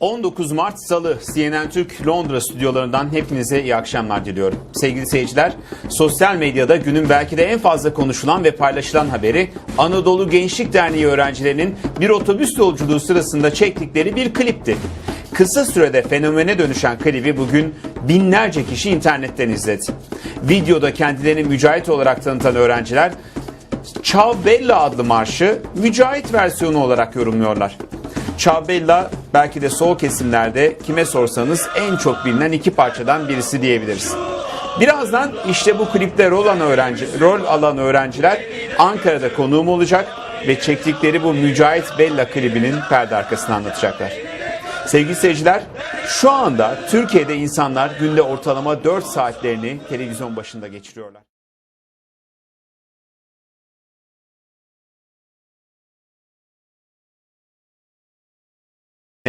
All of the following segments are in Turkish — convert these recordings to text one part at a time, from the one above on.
19 Mart Salı CNN Türk Londra stüdyolarından hepinize iyi akşamlar diliyorum. Sevgili seyirciler, sosyal medyada günün belki de en fazla konuşulan ve paylaşılan haberi Anadolu Gençlik Derneği öğrencilerinin bir otobüs yolculuğu sırasında çektikleri bir klipti. Kısa sürede fenomene dönüşen klibi bugün binlerce kişi internetten izledi. Videoda kendilerini mücahit olarak tanıtan öğrenciler Ciao Bella adlı marşı mücahit versiyonu olarak yorumluyorlar. Ciao Bella belki de sol kesimlerde kime sorsanız en çok bilinen iki parçadan birisi diyebiliriz. Birazdan işte bu klipte rol alan, öğrenci, rol alan öğrenciler Ankara'da konuğum olacak ve çektikleri bu Mücahit Bella klibinin perde arkasını anlatacaklar. Sevgili seyirciler, şu anda Türkiye'de insanlar günde ortalama 4 saatlerini televizyon başında geçiriyorlar.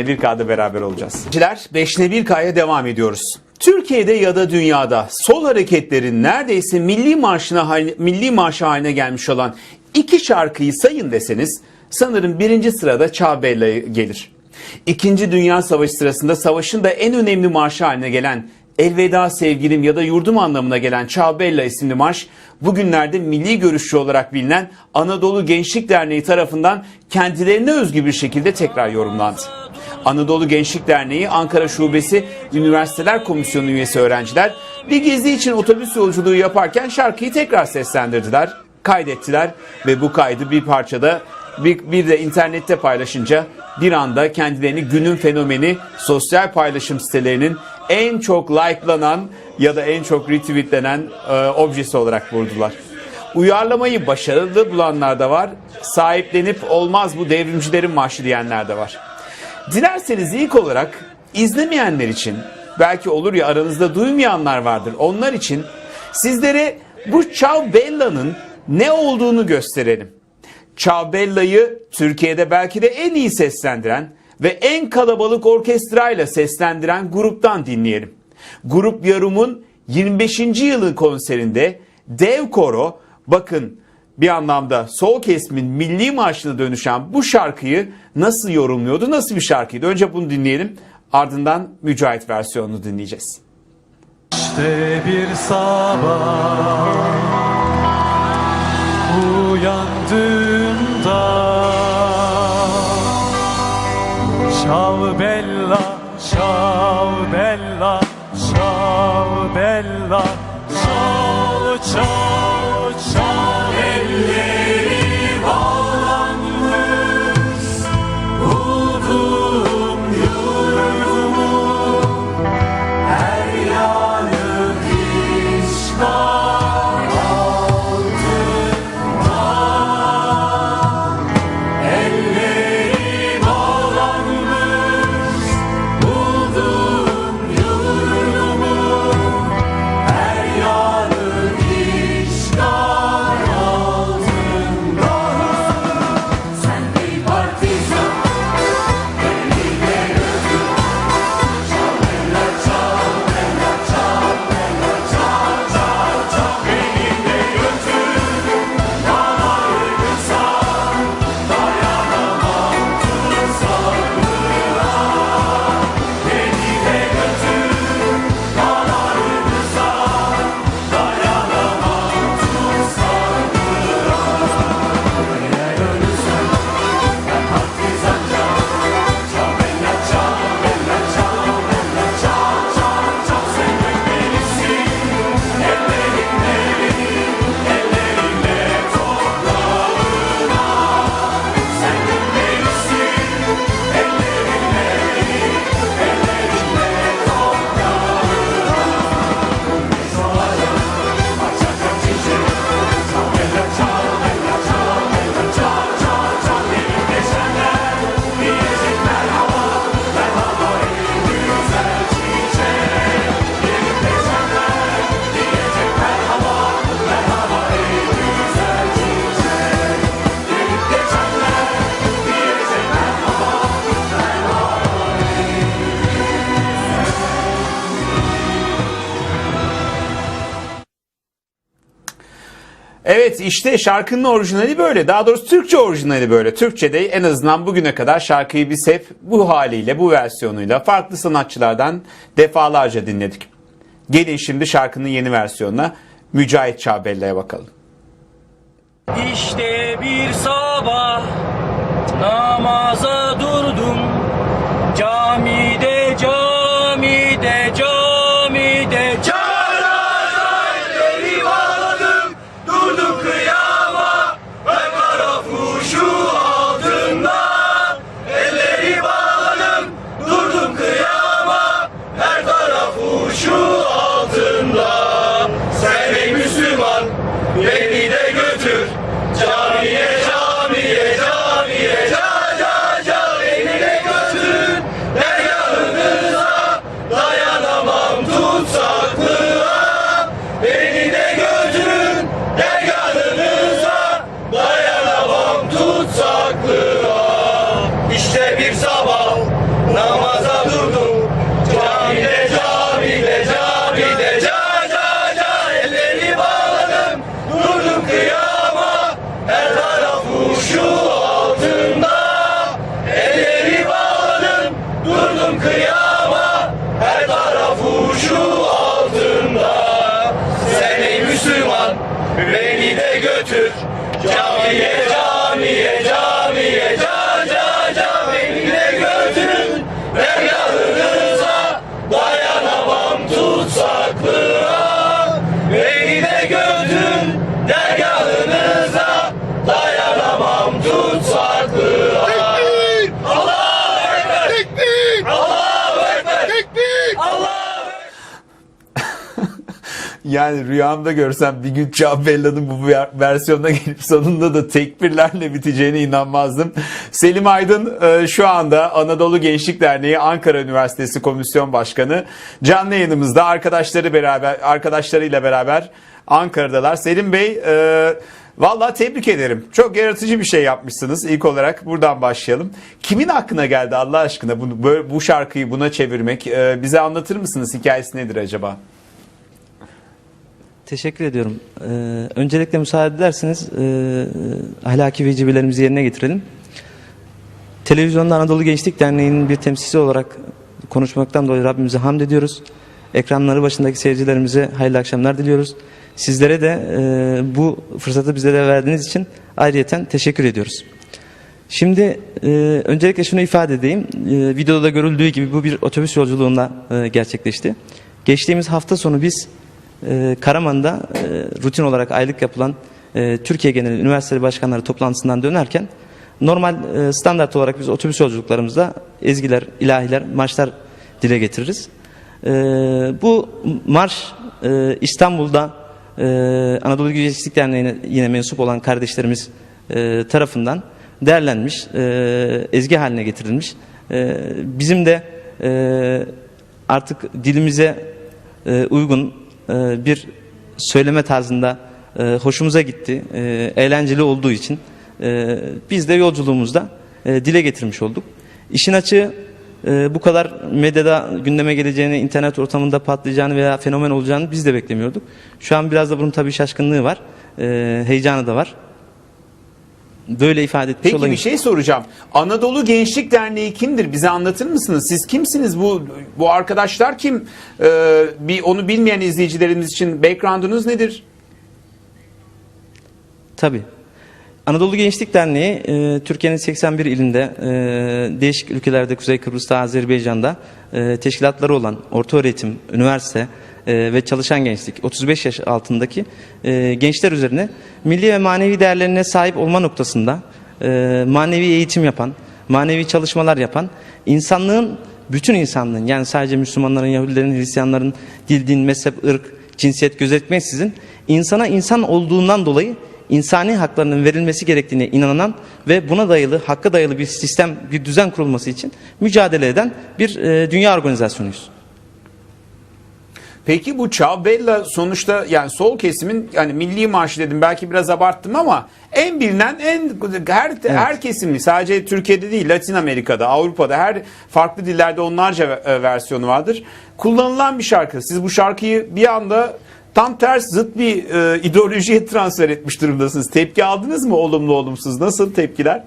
Nebilka'da beraber olacağız. Seyirciler 5 Nebilka'ya devam ediyoruz. Türkiye'de ya da dünyada sol hareketlerin neredeyse milli marşına haline- milli marşı haline gelmiş olan iki şarkıyı sayın deseniz sanırım birinci sırada Çağbella gelir. İkinci Dünya Savaşı sırasında savaşın da en önemli marşı haline gelen Elveda Sevgilim ya da Yurdum anlamına gelen Çağbella isimli marş bugünlerde milli görüşçü olarak bilinen Anadolu Gençlik Derneği tarafından kendilerine özgü bir şekilde tekrar yorumlandı. Anadolu Gençlik Derneği Ankara Şubesi Üniversiteler Komisyonu üyesi öğrenciler bir gezi için otobüs yolculuğu yaparken şarkıyı tekrar seslendirdiler, kaydettiler ve bu kaydı bir parçada bir, bir de internette paylaşınca bir anda kendilerini günün fenomeni sosyal paylaşım sitelerinin en çok likelanan ya da en çok retweetlenen e, objesi olarak vurdular. Uyarlamayı başarılı bulanlar da var, sahiplenip olmaz bu devrimcilerin marşı diyenler de var. Dilerseniz ilk olarak izlemeyenler için belki olur ya aranızda duymayanlar vardır. Onlar için sizlere bu Ciao Bella'nın ne olduğunu gösterelim. Ciao Bella'yı Türkiye'de belki de en iyi seslendiren ve en kalabalık orkestrayla seslendiren gruptan dinleyelim. Grup Yarum'un 25. yılı konserinde dev koro bakın bir anlamda sol kesimin milli marşına dönüşen bu şarkıyı nasıl yorumluyordu? Nasıl bir şarkıydı? Önce bunu dinleyelim. Ardından Mücahit versiyonunu dinleyeceğiz. İşte bir sabah uyandığımda Ciao bella, ciao bella, ciao bella Ciao, ciao, Evet işte şarkının orijinali böyle. Daha doğrusu Türkçe orijinali böyle. Türkçe'de en azından bugüne kadar şarkıyı biz hep bu haliyle, bu versiyonuyla farklı sanatçılardan defalarca dinledik. Gelin şimdi şarkının yeni versiyonuna Mücahit Çağbella'ya bakalım. İşte bir sabah namaza Götür Camiye camiye camiye Yani rüyamda görsem bir gün Çağbella'nın bu ver- versiyonuna gelip sonunda da tekbirlerle biteceğine inanmazdım. Selim Aydın e, şu anda Anadolu Gençlik Derneği Ankara Üniversitesi Komisyon Başkanı. Canlı yayınımızda arkadaşları beraber arkadaşlarıyla beraber Ankara'dalar. Selim Bey e, Vallahi tebrik ederim. Çok yaratıcı bir şey yapmışsınız. İlk olarak buradan başlayalım. Kimin aklına geldi Allah aşkına böyle, bu şarkıyı buna çevirmek? E, bize anlatır mısınız? Hikayesi nedir acaba? Teşekkür ediyorum. Ee, öncelikle müsaade ederseniz e, ahlaki vecibelerimizi yerine getirelim. Televizyonda Anadolu Gençlik Derneği'nin bir temsilcisi olarak konuşmaktan dolayı Rabbimize hamd ediyoruz. Ekranları başındaki seyircilerimize hayırlı akşamlar diliyoruz. Sizlere de e, bu fırsatı bize de verdiğiniz için ayrıyeten teşekkür ediyoruz. Şimdi e, öncelikle şunu ifade edeyim. E, videoda da görüldüğü gibi bu bir otobüs yolculuğunda e, gerçekleşti. Geçtiğimiz hafta sonu biz e, Karaman'da e, rutin olarak aylık yapılan e, Türkiye geneli üniversite başkanları toplantısından dönerken normal e, standart olarak biz otobüs yolculuklarımızda ezgiler, ilahiler, marşlar dile getiririz. E, bu marş İstanbul'da Anadolu Gençlik Derneği'ne yine mensup olan kardeşlerimiz tarafından değerlenmiş, ezgi haline getirilmiş. Bizim de artık dilimize uygun e, bir söyleme tarzında e, hoşumuza gitti, e, eğlenceli olduğu için biz de yolculuğumuzda dile getirmiş olduk. İşin açığı bu kadar medyada gündeme geleceğini, internet ortamında patlayacağını veya fenomen olacağını biz de beklemiyorduk. Şu an biraz da bunun tabii şaşkınlığı var, e, heyecanı da var. Böyle ifade etmiş Peki olayım. bir şey soracağım. Anadolu Gençlik Derneği kimdir? Bize anlatır mısınız? Siz kimsiniz? Bu bu arkadaşlar kim? Ee, bir onu bilmeyen izleyicilerimiz için background'unuz nedir? Tabii. Anadolu Gençlik Derneği e, Türkiye'nin 81 ilinde e, değişik ülkelerde Kuzey Kıbrıs'ta, Azerbaycan'da e, teşkilatları olan orta öğretim, üniversite e, ve çalışan gençlik 35 yaş altındaki e, gençler üzerine milli ve manevi değerlerine sahip olma noktasında e, manevi eğitim yapan, manevi çalışmalar yapan, insanlığın bütün insanlığın yani sadece Müslümanların, Yahudilerin, Hristiyanların dil, din, mezhep, ırk, cinsiyet gözetmeksizin insana insan olduğundan dolayı insani haklarının verilmesi gerektiğine inanan ve buna dayalı, hakka dayalı bir sistem, bir düzen kurulması için mücadele eden bir e, dünya organizasyonuyuz. Peki bu Çağbella sonuçta yani sol kesimin yani milli marşı dedim belki biraz abarttım ama en bilinen en her her kesimli sadece Türkiye'de değil Latin Amerika'da Avrupa'da her farklı dillerde onlarca e, versiyonu vardır. Kullanılan bir şarkı. Siz bu şarkıyı bir anda tam ters zıt bir e, ideolojiye transfer etmiş durumdasınız. Tepki aldınız mı olumlu olumsuz? Nasıl tepkiler?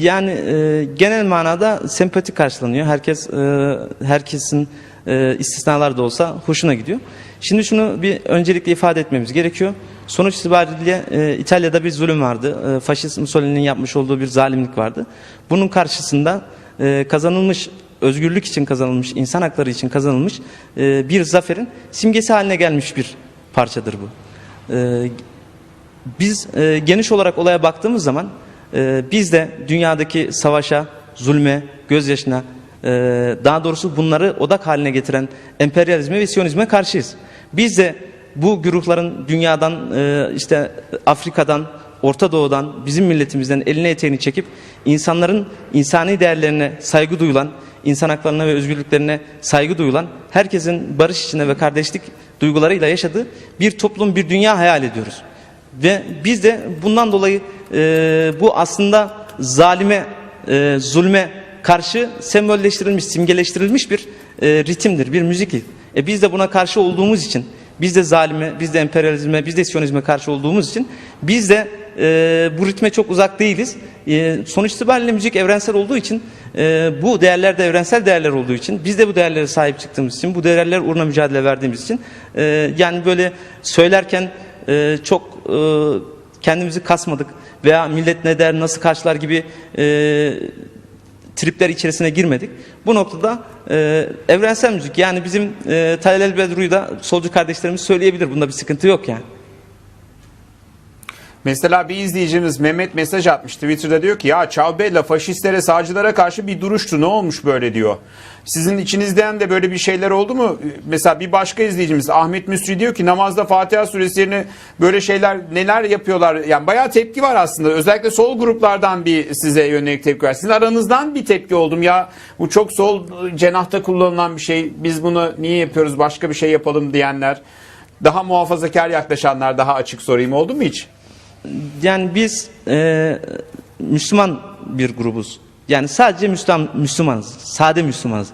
Yani e, genel manada sempati karşılanıyor. Herkes e, herkesin e, istisnalar da olsa hoşuna gidiyor. Şimdi şunu bir öncelikle ifade etmemiz gerekiyor. Sonuç itibariyle e, İtalya'da bir zulüm vardı. E, faşist Mussolini'nin yapmış olduğu bir zalimlik vardı. Bunun karşısında e, kazanılmış özgürlük için kazanılmış, insan hakları için kazanılmış e, bir zaferin simgesi haline gelmiş bir parçadır bu. E, biz e, geniş olarak olaya baktığımız zaman e, biz de dünyadaki savaşa, zulme, gözyaşına, daha doğrusu bunları odak haline getiren emperyalizme ve siyonizme karşıyız. Biz de bu güruhların dünyadan, e, işte Afrika'dan, Orta Doğu'dan, bizim milletimizden eline eteğini çekip insanların insani değerlerine saygı duyulan, insan haklarına ve özgürlüklerine saygı duyulan, herkesin barış içinde ve kardeşlik duygularıyla yaşadığı bir toplum, bir dünya hayal ediyoruz. Ve biz de bundan dolayı e, bu aslında zalime, e, zulme karşı sembolleştirilmiş, simgeleştirilmiş bir e, ritimdir, bir müziktir. E, biz de buna karşı olduğumuz için, biz de zalime, biz de emperyalizme, biz de siyonizme karşı olduğumuz için biz de e, bu ritme çok uzak değiliz. E, sonuç itibariyle müzik evrensel olduğu için, e, bu değerler de evrensel değerler olduğu için, biz de bu değerlere sahip çıktığımız için, bu değerler uğruna mücadele verdiğimiz için, e, yani böyle söylerken e, çok e, kendimizi kasmadık veya millet ne der nasıl karşılar gibi e, tripler içerisine girmedik. Bu noktada e, evrensel müzik yani bizim e, Talal El Bedru'yu da solcu kardeşlerimiz söyleyebilir. Bunda bir sıkıntı yok yani. Mesela bir izleyicimiz Mehmet mesaj atmış Twitter'da diyor ki ya Çavbella faşistlere sağcılara karşı bir duruştu ne olmuş böyle diyor. Sizin içinizden de böyle bir şeyler oldu mu? Mesela bir başka izleyicimiz Ahmet Müsri diyor ki namazda Fatiha suresi böyle şeyler neler yapıyorlar? Yani bayağı tepki var aslında. Özellikle sol gruplardan bir size yönelik tepki var. Sizin aranızdan bir tepki oldum ya bu çok sol cenahta kullanılan bir şey. Biz bunu niye yapıyoruz başka bir şey yapalım diyenler. Daha muhafazakar yaklaşanlar daha açık sorayım oldu mu hiç? Yani biz e, Müslüman bir grubuz. Yani sadece Müslüman, Müslümanız. Sade Müslümanız.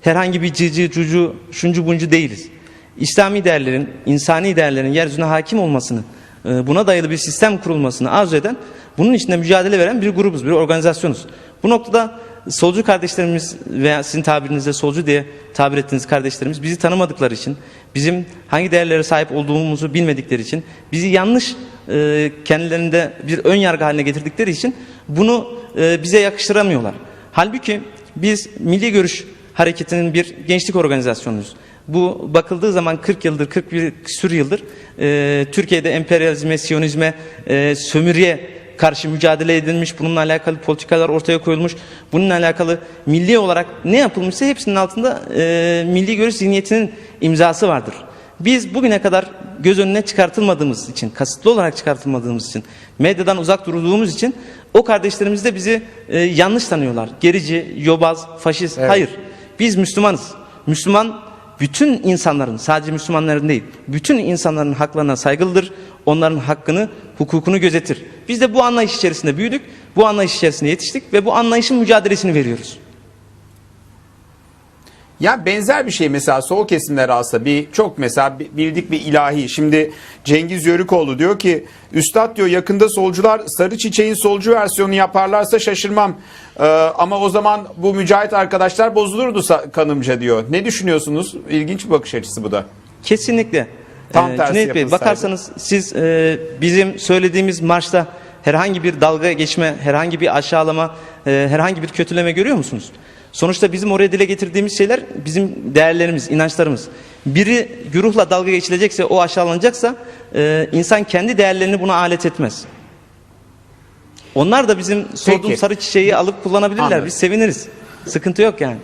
Herhangi bir cici, cucu, şuncu buncu değiliz. İslami değerlerin, insani değerlerin yeryüzüne hakim olmasını, e, buna dayalı bir sistem kurulmasını arzu eden, bunun içinde mücadele veren bir grubuz, bir organizasyonuz. Bu noktada solcu kardeşlerimiz veya sizin tabirinizde solcu diye tabir ettiğiniz kardeşlerimiz bizi tanımadıkları için, bizim hangi değerlere sahip olduğumuzu bilmedikleri için, bizi yanlış e, kendilerinde bir ön yargı haline getirdikleri için bunu e, bize yakıştıramıyorlar. Halbuki biz Milli Görüş Hareketi'nin bir gençlik organizasyonuyuz. Bu bakıldığı zaman 40 yıldır, 41 küsur yıldır e, Türkiye'de emperyalizme, siyonizme, e, sömürüye karşı mücadele edilmiş, bununla alakalı politikalar ortaya koyulmuş, bununla alakalı milli olarak ne yapılmışsa hepsinin altında e, milli görüş zihniyetinin imzası vardır. Biz bugüne kadar göz önüne çıkartılmadığımız için, kasıtlı olarak çıkartılmadığımız için, medyadan uzak durduğumuz için o kardeşlerimiz de bizi e, yanlış tanıyorlar. Gerici, yobaz, faşist. Hayır. Biz Müslümanız. Müslüman bütün insanların, sadece Müslümanların değil, bütün insanların haklarına saygılıdır. Onların hakkını, hukukunu gözetir. Biz de bu anlayış içerisinde büyüdük, bu anlayış içerisinde yetiştik ve bu anlayışın mücadelesini veriyoruz. Ya benzer bir şey mesela sol kesimler alsa bir çok mesela bi- bildik bir ilahi. Şimdi Cengiz Yörükoğlu diyor ki Üstad diyor yakında solcular sarı çiçeğin solcu versiyonu yaparlarsa şaşırmam. Ee, ama o zaman bu mücahit arkadaşlar bozulurdu kanımca diyor. Ne düşünüyorsunuz? İlginç bir bakış açısı bu da. Kesinlikle. Tam Ee, tersi Cüneyt Bey bakarsanız siz e, bizim söylediğimiz marşta herhangi bir dalga geçme, herhangi bir aşağılama, e, herhangi bir kötüleme görüyor musunuz? Sonuçta bizim oraya dile getirdiğimiz şeyler bizim değerlerimiz, inançlarımız. Biri güruhla dalga geçilecekse, o aşağılanacaksa e, insan kendi değerlerini buna alet etmez. Onlar da bizim sorduğum Peki. sarı çiçeği alıp kullanabilirler. Anladım. Biz seviniriz. Sıkıntı yok yani.